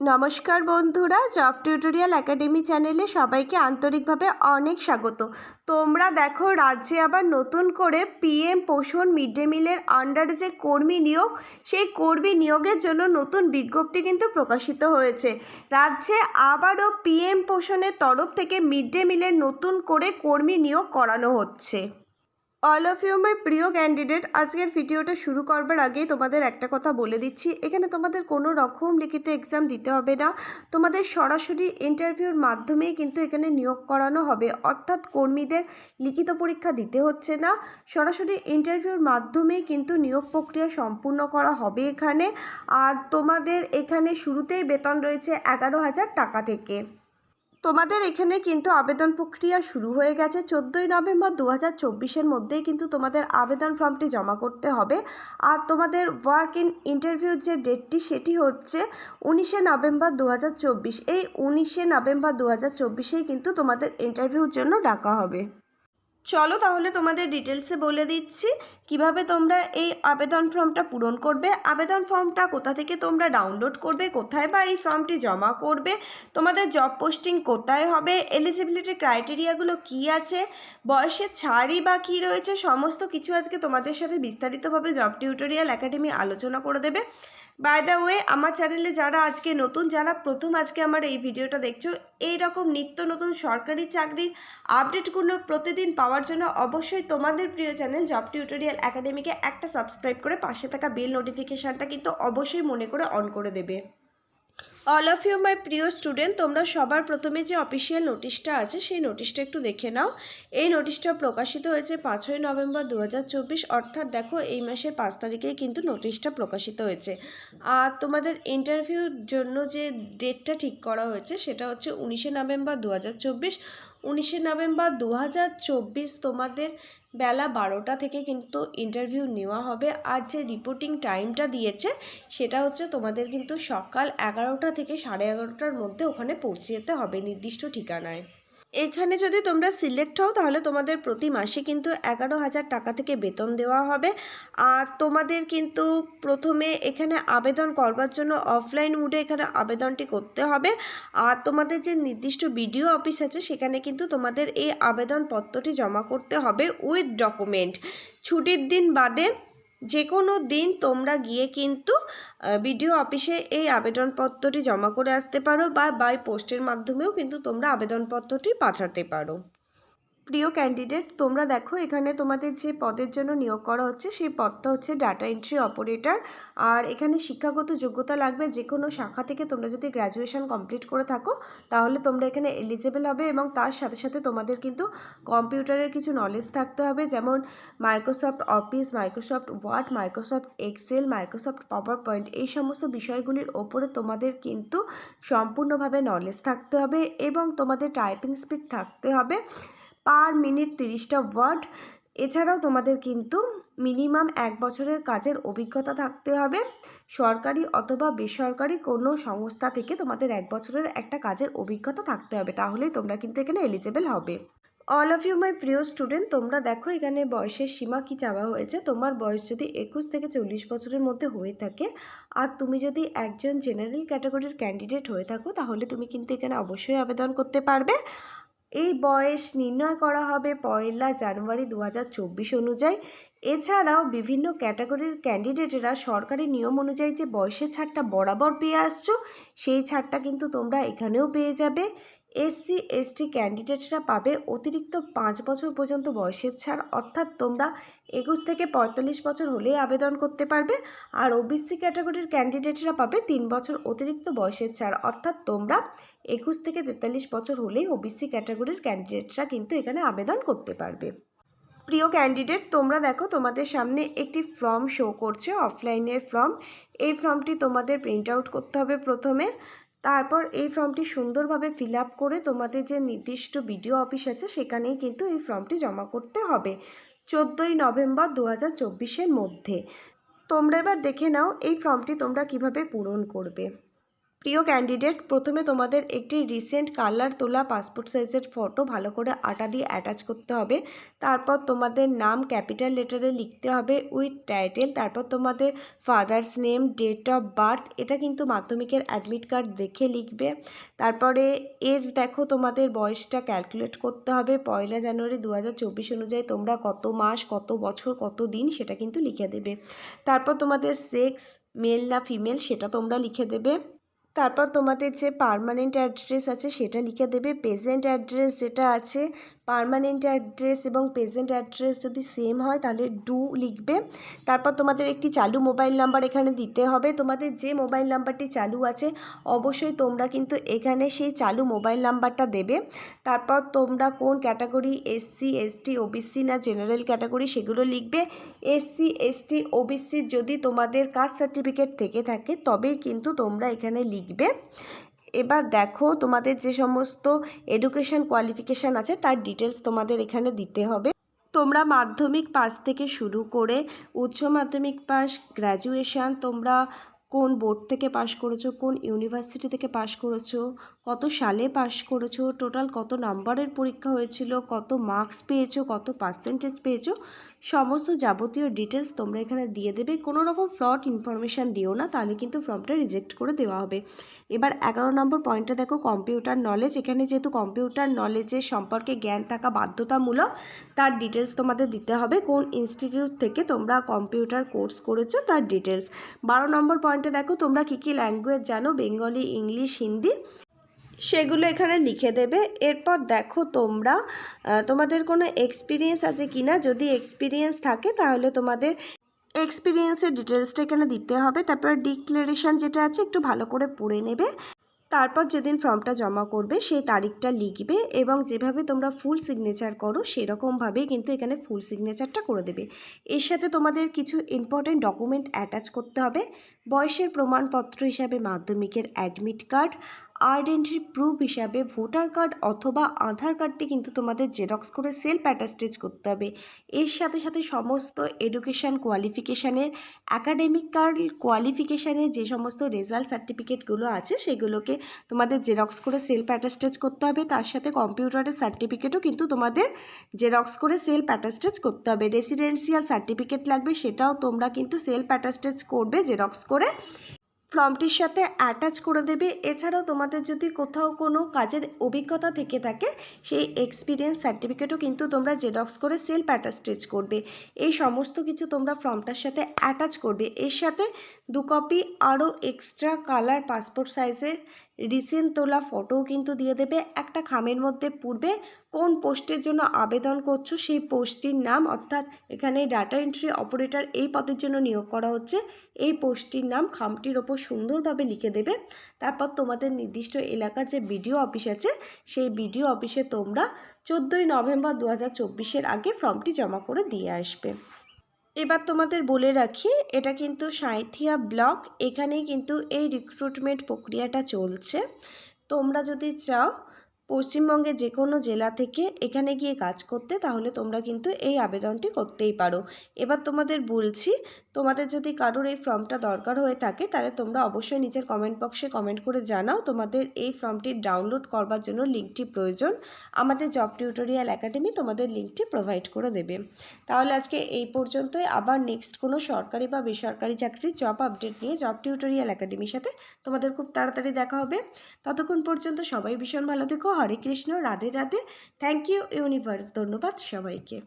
নমস্কার বন্ধুরা job tutorial academy চ্যানেলে সবাইকে আন্তরিকভাবে অনেক স্বাগত। তোমরা দেখো, রাজ্যে আবার নতুন করে পিএম পোষণ মিড ডে মিলের আন্ডারে যে কর্মী নিয়োগ, সেই কর্মী নিয়োগের জন্য নতুন বিজ্ঞপ্তি কিন্তু প্রকাশিত হয়েছে। রাজ্যে আবারও পিএম পোষণের তরফ থেকে মিড ডে মিলের নতুন করে কর্মী নিয়োগ করানো হচ্ছে। অল অফ ইউ মাই প্রিয় ক্যান্ডিডেট আজকের ভিডিওটা শুরু করবার আগে তোমাদের একটা কথা বলে দিচ্ছি। এখানে তোমাদের কোনো রকম লিখিত এক্সাম দিতে হবে না। তোমাদের সরাসরি ইন্টারভিউর মাধ্যমেই কিন্তু এখানে নিয়োগ করানো হবে। অর্থাৎ কর্মীদের লিখিত পরীক্ষা দিতে হচ্ছে না। সরাসরি ইন্টারভিউর মাধ্যমেই কিন্তু নিয়োগ প্রক্রিয়া সম্পূর্ণ করা হবে এখানে। আর তোমাদের এখানে শুরুতেই বেতন রয়েছে এগারো হাজার টাকা থেকে। তোমাদের এখানে কিন্তু আবেদন প্রক্রিয়া শুরু হয়ে গেছে চোদ্দোই নভেম্বর দু হাজার চব্বিশের মধ্যেই কিন্তু তোমাদের আবেদন ফর্মটি জমা করতে হবে। আর তোমাদের ওয়ার্ক ইন ইন্টারভিউর যে ডেটটি সেটি হচ্ছে উনিশে নভেম্বর দু হাজার চব্বিশ। এই উনিশে নভেম্বর দু হাজার চব্বিশেই কিন্তু তোমাদের ইন্টারভিউর জন্য ডাকা হবে। চলো তাহলে তোমাদের ডিটেলসে বলে দিচ্ছি কীভাবে তোমরা এই আবেদন ফর্মটা পূরণ করবে। আবেদন ফর্মটা কোথা থেকে তোমরা ডাউনলোড করবে, কোথায় বা এই ফর্মটি জমা করবে, তোমাদের জব পোস্টিং কোথায় হবে এলিজিবিলিটি ক্রাইটেরিয়াগুলো কি আছে, বয়সের ছাড়ই বা কী রয়েছে, সমস্ত কিছু আজকে তোমাদের সাথে বিস্তারিতভাবে জব টিউটোরিয়াল একাডেমি আলোচনা করে দেবে। বাই দ্য ওয়ে আমার চ্যানেলে যারা আজকে নতুন, যারা প্রথম আজকে আমার এই ভিডিওটা দেখছ এই রকম নিত্য নতুন সরকারি চাকরির আপডেটগুলো প্রতিদিন পাওয়ার জন্য অবশ্যই তোমাদের প্রিয় চ্যানেল জব টিউটোরিয়াল একাডেমিকে একটা সাবস্ক্রাইব করে পাশে থাকা বেল নোটিফিকেশানটা কিন্তু অবশ্যই মনে করে অন করে দেবে। অল অফ ইউ মাই প্রিয় স্টুডেন্ট তোমরা সবার প্রথমে যে অফিসিয়াল নোটিশটা আছে, সেই নোটিশটা একটু দেখে নাও। এই নোটিশটা প্রকাশিত হয়েছে পাঁচই নভেম্বর দু হাজার চব্বিশ, অর্থাৎ দেখো এই মাসের পাঁচ তারিখেই কিন্তু নোটিশটা প্রকাশিত হয়েছে। আর তোমাদের ইন্টারভিউর জন্য যে ডেটটা ঠিক করা হয়েছে, সেটা হচ্ছে উনিশে নভেম্বর দু হাজার চব্বিশ উনিশে নভেম্বর দু হাজার চব্বিশ তোমাদের বেলা বারোটা থেকে কিন্তু ইন্টারভিউ নেওয়া হবে। আর যে রিপোর্টিং টাইমটা দিয়েছে, সেটা হচ্ছে তোমাদের কিন্তু সকাল এগারোটা থেকে সাড়ে এগারোটার মধ্যে ওখানে পৌঁছে যেতে হবে নির্দিষ্ট ঠিকানায়। এখানে যদি তোমরা সিলেক্ট হও, তাহলে তোমাদের প্রতি মাসে কিন্তু এগারো হাজার টাকা থেকে বেতন দেওয়া হবে। আর তোমাদের কিন্তু প্রথমে এখানে আবেদন করবার জন্য অফলাইন মুডে এখানে আবেদনটি করতে হবে। আর তোমাদের যে নির্দিষ্ট বিডিও অফিস আছে, সেখানে কিন্তু তোমাদের এই আবেদনপত্রটি জমা করতে হবে উইথ ডকুমেন্ট ছুটির দিন বাদে যে কোনো দিন তোমরা গিয়ে কিন্তু বিডিও অফিসে এই আবেদনপত্রটি জমা করে আসতে পারো বা বাই পোস্টের মাধ্যমেও কিন্তু তোমরা আবেদনপত্রটি পাঠাতে পারো। প্রিয় ক্যান্ডিডেট তোমরা দেখো এখানে তোমাদের যে পদের জন্য নিয়োগ করা হচ্ছে, সেই পদটা হচ্ছে ডাটা এন্ট্রি অপারেটর আর এখানে শিক্ষাগত যোগ্যতা লাগবে যে কোনো শাখা থেকে তোমরা যদি গ্র্যাজুয়েশন কমপ্লিট করে থাকো, তাহলে তোমরা এখানে এলিজেবল হবে এবং তার সাথে সাথে তোমাদের কিন্তু কম্পিউটারের কিছু নলেজ থাকতে হবে, যেমন Microsoft office Microsoft Word Microsoft Excel Microsoft PowerPoint এই সমস্ত বিষয়গুলির ওপরে তোমাদের কিন্তু সম্পূর্ণভাবে নলেজ থাকতে হবে এবং তোমাদের টাইপিং স্পিড থাকতে হবে। পার মিনিট তিরিশটা ওয়ার্ড। এছাড়াও তোমাদের কিন্তু মিনিমাম এক বছরের কাজের অভিজ্ঞতা থাকতে হবে। সরকারি অথবা বেসরকারি কোনো সংস্থা থেকে তোমাদের এক বছরের একটা কাজের অভিজ্ঞতা থাকতে হবে, তাহলেই তোমরা কিন্তু এখানে এলিজেবল হবে। অল অফ ইউ মাই প্রিয় স্টুডেন্ট তোমরা দেখো এখানে বয়সের সীমা কি চাওয়া হয়েছে। তোমার বয়স যদি একুশ থেকে চল্লিশ বছরের মধ্যে হয়ে থাকে আর তুমি যদি একজন জেনারেল ক্যাটাগরির ক্যান্ডিডেট হয়ে থাকো, তাহলে তুমি কিন্তু এখানে অবশ্যই আবেদন করতে পারবে। এই বয়স নির্ণয় করা হবে পয়লা জানুয়ারি দু হাজার চব্বিশ অনুযায়ী। এছাড়াও বিভিন্ন ক্যাটাগরির ক্যান্ডিডেটেরা সরকারি নিয়ম অনুযায়ী যে বয়সের ছাড়টা বরাবর পেয়ে আসছো, সেই ছাড়টা কিন্তু তোমরা এখানেও পেয়ে যাবে। এসসি, এসটি ক্যান্ডিডেটরা পাবে অতিরিক্ত পাঁচ বছর পর্যন্ত বয়সের ছাড়। অর্থাৎ তোমরা একুশ থেকে পঁয়তাল্লিশ বছর হলেই আবেদন করতে পারবে আর ওবিসি ক্যাটাগরির ক্যান্ডিডেটরা পাবে তিন বছর অতিরিক্ত বয়সের ছাড়। অর্থাৎ তোমরা একুশ থেকে তেতাল্লিশ বছর হলেই ওবিসি ক্যাটাগরির ক্যান্ডিডেটরা কিন্তু এখানে আবেদন করতে পারবে। প্রিয় ক্যান্ডিডেট, তোমরা দেখো তোমাদের সামনে একটি ফর্ম শো করছে, অফলাইনের ফর্ম। এই ফর্মটি তোমাদের প্রিন্ট আউট করতে হবে প্রথমে। তারপর এই ফর্মটি সুন্দরভাবে ফিল আপ করে তোমাদের যে নির্দিষ্ট বিডিও অফিস আছে, সেখানেই কিন্তু এই ফর্মটি জমা করতে হবে। চোদ্দোই নভেম্বর দু হাজার মধ্যে। তোমরা এবার দেখে নাও এই ফর্মটি তোমরা কীভাবে পূরণ করবে। প্রিয় ক্যান্ডিডেট, প্রথমে তোমাদের একটি রিসেন্ট কালার তোলা পাসপোর্ট সাইজের ফটো ভালো করে আটা দিয়ে অ্যাটাচ করতে হবে। তারপর তোমাদের নাম ক্যাপিটাল লেটারে লিখতে হবে উইথ টাইটেল তারপর তোমাদের father's name date of birth এটা কিন্তু মাধ্যমিকের অ্যাডমিট কার্ড দেখে লিখবে। তারপরে এজ দেখো, তোমাদের বয়সটা ক্যালকুলেট করতে হবে, পয়লা জানুয়ারি দু হাজার চব্বিশ অনুযায়ী তোমরা কত মাস, কত বছর, কত দিন, সেটা কিন্তু লিখে দেবে। তারপর তোমাদের সেক্স মেল না ফিমেল সেটা তোমরা লিখে দেবে। তারপর তোমাদের যে পার্মানেন্ট অ্যাড্রেস আছে সেটা লিখে দেবে প্রেজেন্ট অ্যাড্রেস যেটা আছে পার্মানেন্ট অ্যাড্রেস এবং প্রেজেন্ট অ্যাড্রেস যদি সেম হয়, তাহলে ডু লিখবে। তারপর তোমাদের একটি চালু মোবাইল নাম্বার এখানে দিতে হবে। তোমাদের যে মোবাইল নাম্বারটি চালু আছে, অবশ্যই তোমরা কিন্তু এখানে সেই চালু মোবাইল নাম্বারটা দেবে। তারপর তোমরা কোন ক্যাটাগরি এসসি এসটি ওবিসি না জেনারেল ক্যাটাগরি সেগুলো লিখবে। এসসি এসটি ওবিসি যদি তোমাদের কাস্ট সার্টিফিকেট থেকে থাকে, তবেই কিন্তু তোমরা এখানে লিখবে। এবার দেখো তোমাদের যে সমস্ত এডুকেশন কোয়ালিফিকেশান আছে, তার ডিটেলস তোমাদের এখানে দিতে হবে। তোমরা মাধ্যমিক পাস থেকে শুরু করে উচ্চ মাধ্যমিক পাস গ্র্যাজুয়েশান তোমরা কোন বোর্ড থেকে পাশ করেছ, কোন ইউনিভার্সিটি থেকে পাশ করেছ, কত সালে পাশ করেছ, টোটাল কত নাম্বারের পরীক্ষা হয়েছিল, কত মার্কস পেয়েছ, কত পার্সেন্টেজ পেয়েছ, সমস্ত যাবতীয় ডিটেলস তোমরা এখানে দিয়ে দেবে। কোনো রকম ফ্রড ইনফরমেশান দিও না, তাহলে কিন্তু ফর্মটা রিজেক্ট করে দেওয়া হবে। এবার এগারো নম্বর পয়েন্টটা দেখো কম্পিউটার নলেজ এখানে যেহেতু কম্পিউটার নলেজের সম্পর্কে জ্ঞান থাকা বাধ্যতামূলক, তার ডিটেলস তোমাদের দিতে হবে। কোন ইনস্টিটিউট থেকে তোমরা কম্পিউটার কোর্স করেছ, তার ডিটেলস বারো নম্বর পয়েন্টে দেখো, তোমরা কী কী ল্যাঙ্গুয়েজ জানো? Bengali, English, Hindi. সেগুলো এখানে লিখে দেবে। এরপর দেখো তোমরা তোমাদের কোনো এক্সপিরিয়েন্স আছে কি না যদি এক্সপিরিয়েন্স থাকে, তাহলে তোমাদের এক্সপিরিয়েন্সের ডিটেলসটা এখানে দিতে হবে। তারপর ডিক্লারেশান যেটা আছে, একটু ভালো করে পড়ে নেবে। তারপর যেদিন ফর্মটা জমা করবে, সেই তারিখটা লিখবে এবং যেভাবে তোমরা ফুল সিগনেচার করো, সেরকমভাবেই কিন্তু এখানে ফুল সিগনেচারটা করে দেবে। এর সাথে তোমাদের কিছু ইম্পর্টেন্ট ডকুমেন্ট অ্যাটাচ করতে হবে। বয়সের প্রমাণপত্র হিসাবে মাধ্যমিকের অ্যাডমিট কার্ড আইডেন্টি প্রুফ হিসাবে ভোটার কার্ড অথবা আধার কার্ডটি কিন্তু তোমাদের জেরক্স করে সেলফ অ্যাটাস্টেজ করতে হবে। এর সাথে সাথে সমস্ত এডুকেশান কোয়ালিফিকেশানের অ্যাকাডেমিক কার্ড কোয়ালিফিকেশানের যে সমস্ত রেজাল্ট সার্টিফিকেটগুলো আছে, সেগুলোকে তোমাদের জেরক্স করে সেলফ অ্যাটাস্টেজ করতে হবে। তার সাথে কম্পিউটারের সার্টিফিকেটও কিন্তু তোমাদের জেরক্স করে সেলফ অ্যাটাস্টেজ করতে হবে। রেসিডেন্সিয়াল সার্টিফিকেট লাগবে, সেটাও তোমরা কিন্তু সেলফ অ্যাটাস্টেজ করবে, জেরক্স করে ফর্মটির সাথে অ্যাটাচ করে দেবে। এছাড়াও তোমাদের যদি কোথাও কোনো কাজের অভিজ্ঞতা থেকে থাকে, সেই এক্সপিরিয়েন্স সার্টিফিকেটও কিন্তু তোমরা জেরক্স করে সেলফ অ্যাটাস্টেজ করবে। এই সমস্ত কিছু তোমরা ফর্মটার সাথে অ্যাটাচ করবে। এর সাথে দু কপি আরও এক্সট্রা কালার পাসপোর্ট সাইজের রিসেন্ট তোলা ফটোও কিন্তু দিয়ে দেবে। একটা খামের মধ্যে পূর্বে কোন পোস্টের জন্য আবেদন করছ সেই পোস্টটির নাম, অর্থাৎ এখানে ডাটা এন্ট্রি অপারেটর এই পদের জন্য নিয়োগ করা হচ্ছে, এই পোস্টটির নাম খামটির ওপর সুন্দরভাবে লিখে দেবে। তারপর তোমাদের নির্দিষ্ট এলাকার যে বিডিও অফিস আছে, সেই বিডিও অফিসে তোমরা চোদ্দোই নভেম্বর দু হাজার আগে ফর্মটি জমা করে দিয়ে আসবে। এবার তোমাদের বলে রাখি, এটা কিন্তু সাঁথিয়া ব্লক, এখানেই কিন্তু এই রিক্রুটমেন্ট প্রক্রিয়াটা চলছে। তোমরা যদি চাও পশ্চিমবঙ্গে যে কোনো জেলা থেকে এখানে গিয়ে কাজ করতে, তাহলে তোমরা কিন্তু এই আবেদনটি করতেই পারো। এবার তোমাদের বলছি তোমাদের যদি কারোর এই ফর্মটা দরকার হয়ে থাকে, তাহলে তোমরা অবশ্যই নিচের কমেন্ট বক্সে কমেন্ট করে জানাও তোমাদের এই ফর্মটি ডাউনলোড করবার জন্য লিঙ্কটি প্রয়োজন। আমাদের জব টিউটোরিয়াল একাডেমি তোমাদের লিঙ্কটি প্রোভাইড করে দেবে। তাহলে আজকে এই পর্যন্তই। আবার নেক্সট কোনো সরকারি বা বেসরকারি চাকরির জব আপডেট নিয়ে জব টিউটোরিয়াল একাডেমির সাথে তোমাদের খুব তাড়াতাড়ি দেখা হবে। ততক্ষণ পর্যন্ত সবাই ভীষণ ভালো থেকো। Hare Krishna, Radhe Radhe. Thank you universe ধন্যবাদ সবাইকে।